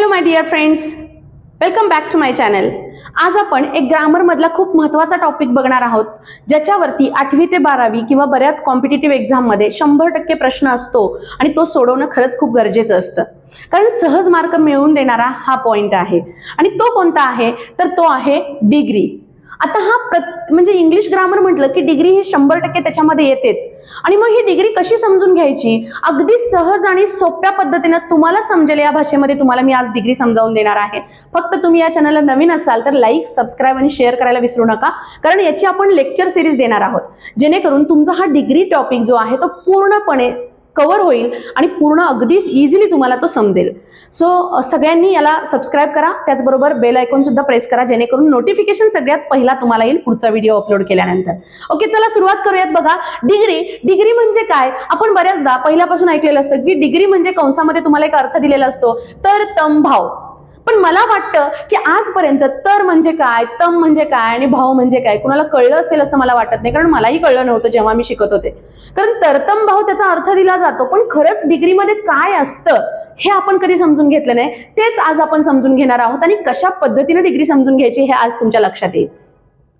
Hello my dear friends welcome back to my channel आज आपण एक ग्रामरमधला खूप महत्त्वाचा टॉपिक बघणार आहोत ज्याच्यावरती आठवी ते बारावी किंवा बऱ्याच कॉम्पिटेटिव्ह एक्झाममध्ये शंभर टक्के प्रश्न असतो आणि तो सोडवणं खरंच खूप गरजेचं असतं. कारण सहज मार्क मिळवून देणारा हा पॉईंट आहे. आणि तो कोणता आहे? तर तो आहे डिग्री आता हा प्रत म्हणजे इंग्लिश ग्रामर म्हटलं की डिग्री ही शंभर टक्के त्याच्यामध्ये येतेच. आणि मग ही डिग्री कशी समजून घ्यायची? अगदी सहज आणि सोप्या पद्धतीनं तुम्हाला समजेल या भाषेमध्ये तुम्हाला मी आज डिग्री समजावून देणार आहे. फक्त तुम्ही या चॅनलला नवीन असाल तर लाईक सबस्क्राईब आणि शेअर करायला विसरू नका. कारण याची आपण लेक्चर सिरीज देणार आहोत. जेणेकरून तुमचा हा डिग्री टॉपिक जो आहे तो पूर्णपणे कव्हर होईल आणि पूर्ण अगदी इझिली तुम्हाला तो समजेल. सो सगळ्यांनी याला सबस्क्राईब करा. त्याचबरोबर बेल आयकॉन सुद्धा प्रेस करा जेणेकरून नोटिफिकेशन सगळ्यात पहिला तुम्हाला येईल पुढचा व्हिडिओ अपलोड केल्यानंतर. ओके चला सुरुवात करूयात बघा. डिग्री डिग्री म्हणजे काय? आपण बऱ्याचदा पहिल्यापासून ऐकलेलं असतं की डिग्री म्हणजे कंसामध्ये तुम्हाला एक अर्थ दिलेला असतो. तर तम भाव पण मला वाटतं की आजपर्यंत तर म्हणजे काय तम म्हणजे काय आणि भाव म्हणजे काय कुणाला कळलं असेल असं मला वाटत नाही. कारण मलाही कळलं नव्हतं जेव्हा मी शिकत होते. कारण तरतम भाव त्याचा अर्थ दिला जातो पण खरंच डिग्रीमध्ये काय असतं हे आपण कधी समजून घेतलं नाही. तेच आज आपण समजून घेणार आहोत आणि कशा पद्धतीने डिग्री समजून घ्यायची हे आज तुमच्या लक्षात येईल.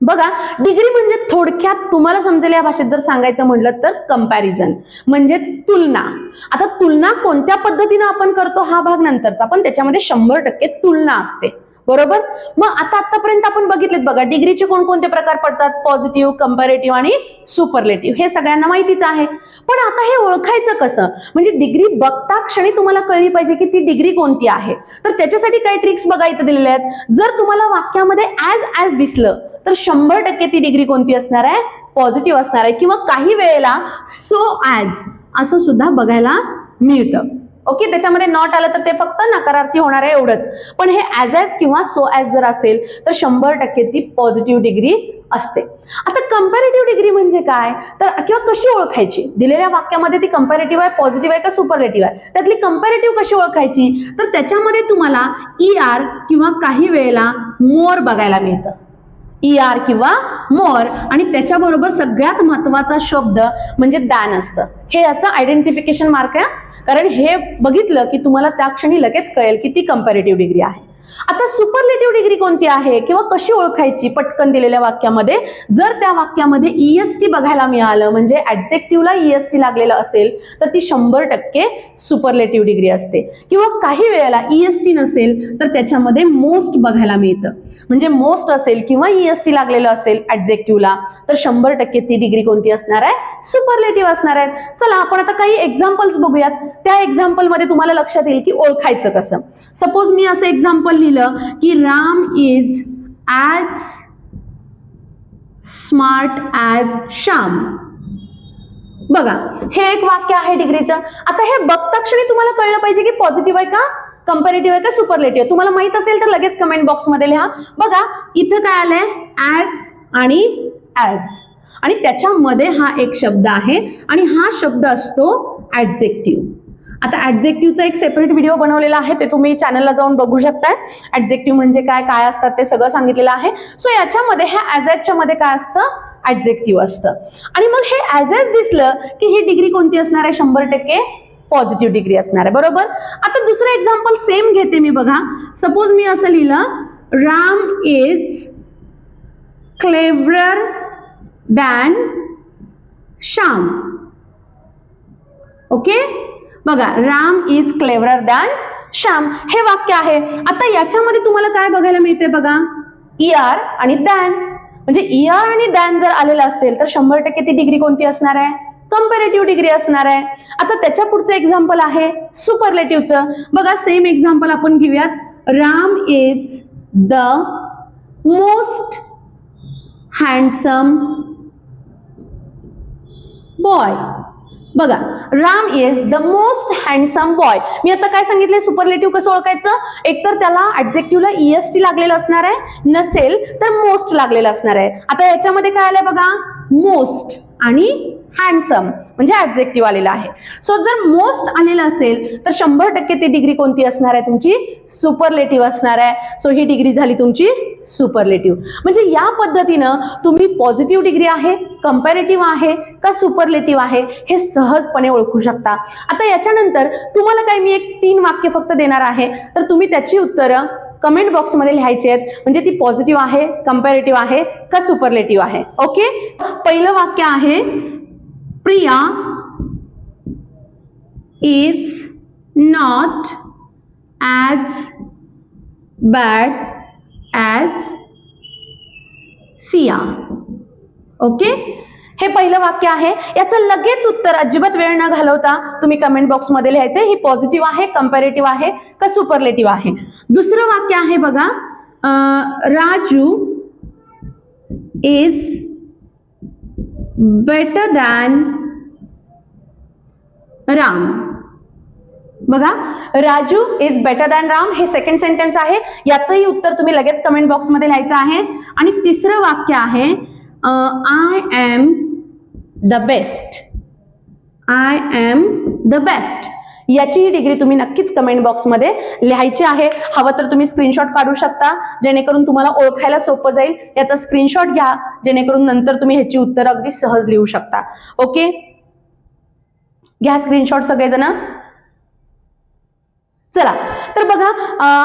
बघा डिग्री म्हणजे थोडक्यात तुम्हाला समजेल या भाषेत जर सांगायचं म्हटलं तर कंपॅरिझन म्हणजेच तुलना. आता तुलना कोणत्या पद्धतीनं आपण करतो हा भाग नंतरचा पण त्याच्यामध्ये शंभर टक्के तुलना असते. बरोबर? मग आता आतापर्यंत आपण बघितलेत बघा डिग्रीचे कोणकोणते प्रकार पडतात? पॉझिटिव्ह कंपॅरेटिव्ह आणि सुपरलेटिव्ह हे सगळ्यांना माहितीच आहे. पण आता हे ओळखायचं कसं? म्हणजे डिग्री बघता क्षणी तुम्हाला कळली पाहिजे की ती डिग्री कोणती आहे. तर त्याच्यासाठी काही ट्रिक्स बघा इथं दिलेल्या आहेत. जर तुम्हाला वाक्यामध्ये ऍज ॲज दिसलं तर शंभर टक्के ती डिग्री कोणती असणार आहे? पॉझिटिव्ह असणार आहे. किंवा काही वेळेला सो ॲज असं सुद्धा बघायला मिळतं. ओके त्याच्यामध्ये नॉट आलं तर ते फक्त नकारार्थी होणार आहे एवढंच. पण हे ॲज ॲज किंवा सो ॲज जर असेल तर शंभर टक्के ती पॉझिटिव्ह डिग्री असते. आता कंपॅरेटिव्ह डिग्री म्हणजे काय? तर किंवा कशी ओळखायची? दिलेल्या वाक्यामध्ये ती कंपॅरेटिव्ह आहे पॉझिटिव्ह आहे का सुपरलेटिव्ह आहे? त्यातली कंपॅरेटिव्ह कशी ओळखायची? तर त्याच्यामध्ये तुम्हाला ई आर किंवा काही वेळेला मोर बघायला मिळतं. ई आर किंवा मोर आणि त्याच्याबरोबर सगळ्यात महत्त्वाचा शब्द म्हणजे दॅन असतं. हे याचं आयडेंटिफिकेशन मार्क आहे कारण हे बघितलं की तुम्हाला त्या क्षणी लगेच कळेल की ती कंपॅरेटिव्ह डिग्री आहे. आता सुपरलेटिव्ह डिग्री कोणती आहे किंवा कशी ओळखायची पटकन दिलेल्या वाक्यामध्ये? जर त्या वाक्यामध्ये ईएसटी बघायला मिळालं म्हणजे ऍडजेक्टिव्हला ईएसटी लागलेलं असेल तर ती शंभर टक्के सुपरलेटिव्ह डिग्री असते. किंवा काही वेळेला ईएसटी नसेल तर त्याच्यामध्ये मोस्ट बघायला मिळतं. म्हणजे मोस्ट असेल किंवा ईएसटी लागलेलं असेल ऍडजेक्टिव्हला तर शंभर टक्के ती डिग्री कोणती असणार आहे? सुपरलेटिव्ह असणार आहे. चला आपण आता काही एक्झाम्पल्स बघूयात. त्या एक्झाम्पलमध्ये तुम्हाला लक्षात येईल की ओळखायचं कसं. सपोज मी असं एक्झाम्पल लिहिलं की Ram is as smart as Shyam. बघा हे एक वाक्य आहे डिग्रीचं. आता हे बघताक्षणी तुम्हाला कळलं पाहिजे की पॉझिटिव्ह आहे का कंपॅरेटिव्ह आहे का सुपरलेटिव्ह तुम्हाला माहीत असेल तर लगेच कमेंट बॉक्समध्ये लिहा. बघा इथं काय आलंय? ॲज आणि ॲज आणि त्याच्यामध्ये हा एक शब्द आहे आणि हा शब्द असतो ॲडजेक्टिव्ह आता ऍडजेक्टिव्हचा एक सेपरेट व्हिडिओ बनवलेला आहे ते तुम्ही चॅनलला जाऊन बघू शकताय. ऍडजेक्टिव्ह म्हणजे काय काय असतात ते सगळं सांगितलेलं आहे. सो याच्यामध्ये ह्या ॲज ॲजच्या मध्ये काय असतं? ऍडजेक्टिव्ह असतं. आणि मग हे ॲज ॲज दिसलं की ही डिग्री कोणती असणार आहे? शंभर टक्के पॉझिटिव्ह डिग्री असणार आहे. बरोबर? आता दुसरं एक्झाम्पल सेम घेते मी बघा. सपोज मी असं लिहिलं Ram is clever than Shyam okay बघा Ram is clever than Shyam. हे वाक्य आहे. आता याच्यामध्ये तुम्हाला काय बघायला मिळते बघा? ई आर आणि दॅन म्हणजे ई आर आणि दॅन जर आलेलं असेल तर शंभर टक्के ती डिग्री कोणती असणार आहे? कंपॅरेटिव्ह डिग्री असणार आहे. आता त्याच्या पुढचं एक्झाम्पल आहे सुपरलेटिव्हचं बघा सेम एक्झाम्पल आपण घेऊयात. Ram is the most handsome boy बघा Ram is the most handsome boy मी आता काय सांगितले सुपरलेटिव्ह कसं ओळखायचं? एकतर त्याला ऍडजेक्टिव्हला ईएसटी लागलेलं असणार आहे नसेल तर मोस्ट लागलेलं असणार आहे. आता याच्यामध्ये काय आलंय बघा? मोस्ट आणि हँडसम म्हणजे ऍब्जेक्टिव्ह आलेला आहे. सो जर मोस्ट आलेलं असेल तर शंभर टक्के ती डिग्री कोणती असणार आहे? तुमची सुपरलेटिव्ह असणार आहे. सो ही डिग्री झाली तुमची सुपरलेटिव्ह म्हणजे या पद्धतीनं तुम्ही पॉझिटिव्ह डिग्री आहे कम्पॅरेटिव्ह आहे का सुपरलेटिव्ह आहे हे सहजपणे ओळखू शकता. आता याच्यानंतर तुम्हाला काही मी एक तीन वाक्य फक्त देणार आहे. तर तुम्ही त्याची उत्तरं कमेंट बॉक्समध्ये लिहायची आहेत. म्हणजे ती पॉझिटिव्ह आहे कम्पॅरेटिव्ह आहे का सुपरलेटिव्ह आहे? ओके पहिलं वाक्य आहे Priya is not as bad as Siya okay हे पहिलं वाक्य आहे. याचं लगेच उत्तर अजिबात वेळ न घालवता तुम्ही कमेंट बॉक्समध्ये लिहायचं. ही पॉझिटिव्ह आहे कम्पॅरेटिव्ह आहे का सुपरलेटिव्ह आहे? दुसरं वाक्य आहे बघा. Raju is better than Ram बघा Raju is better than Ram हे सेकंड सेंटेन्स आहे. याचंही उत्तर तुम्ही लगेच कमेंट बॉक्समध्ये लिहायचं आहे. आणि तिसरं वाक्य आहे I am the best I am the best याचीही डिग्री तुम्ही नक्कीच कमेंट बॉक्समध्ये लिहायची आहे. हवं तर तुम्ही स्क्रीनशॉट काढू शकता. जेणेकरून तुम्हाला ओळखायला सोपं जाईल. याचा स्क्रीनशॉट घ्या. जेणेकरून नंतर तुम्ही ह्याची उत्तर अगदी सहज लिहू शकता. ओके घ्या स्क्रीनशॉट सगळेजण. चला. तर बघा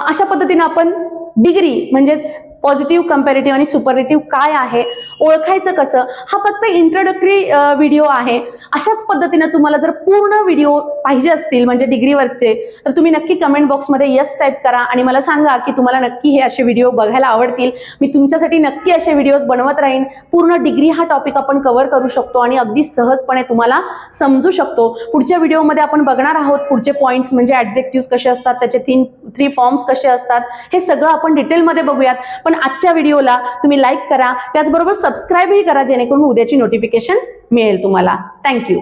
अशा पद्धतीने आपण डिग्री म्हणजेच पॉझिटिव्ह कम्पॅरेटिव्ह आणि सुपरेटिव्ह काय आहे ओळखायचं कसं? हा फक्त इंट्रोडक्टरी व्हिडिओ आहे. अशाच पद्धतीनं तुम्हाला जर पूर्ण व्हिडिओ पाहिजे असतील म्हणजे डिग्रीवरचे तर तुम्ही नक्की कमेंट बॉक्समध्ये येस टाईप करा आणि मला सांगा की तुम्हाला नक्की हे असे व्हिडिओ बघायला आवडतील. मी तुमच्यासाठी नक्की असे व्हिडिओज बनवत राहीन. पूर्ण डिग्री हा टॉपिक आपण कव्हर करू शकतो आणि अगदी सहजपणे तुम्हाला समजू शकतो. पुढच्या व्हिडिओमध्ये आपण बघणार आहोत पुढचे पॉईंट्स म्हणजे ऍडजेक्टिव्ह कसे असतात त्याचे तीन थ्री फॉर्म्स कसे असतात हे सगळं आपण डिटेलमध्ये बघूयात. पण आजच्या व्हिडिओला तुम्ही लाईक करा. त्याचबरोबर सबस्क्राईबही करा जेणेकरून उद्याची नोटिफिकेशन मिळेल तुम्हाला. थँक्यू